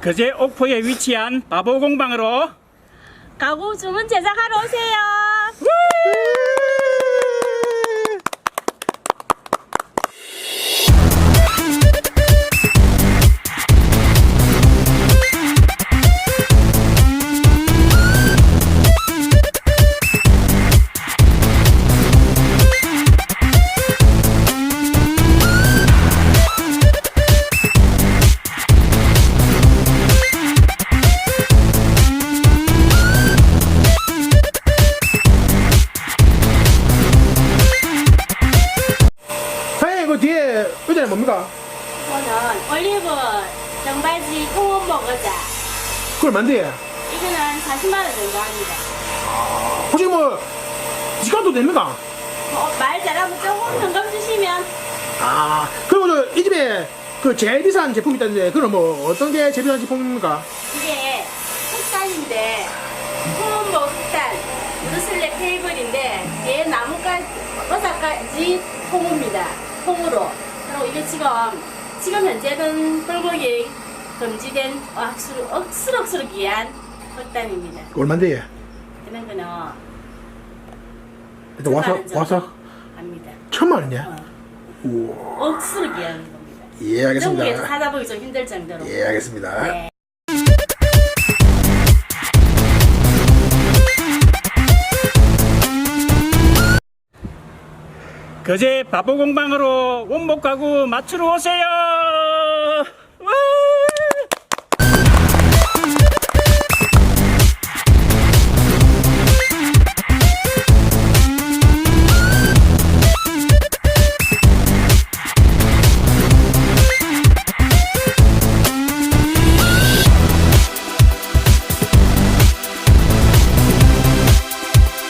그제 옥포에 위치한 바보 공방으로 가구 주문 제작하러 오세요. 그 의자는 뭡니까? 이거는 올리브 정바지 통원 먹어자. 그걸 만드요 이거는 40만 원 정도 합니다. 혹시 뭐 디스카운트 됩니까? 어, 말 잘하면 조금 현금 주시면 아 그리고 저 이 집에 그 제일 비싼 제품이 있다는데 그건 뭐 어떤 게 제일 비싼 제품입니까? 이게 흑단인데 통원복 흑단 무슬레 테이블인데 얘 나무까지 버섯까지 통입니다. 통으로. 이게 지금 지금 현재는 불고기 금지된 억수로 억수록수록 귀한 흑단입니다. 얼마인데요? 그런 거는 일단 와서 와서 합니다. 천만 원이야? 어. 우와 억수로 귀한 겁니다. 예 알겠습니다 찾아보기 좀 힘들 정도로. 예 알겠습니다 네. 그제 바보 공방으로 원목 가구 맞추러 오세요.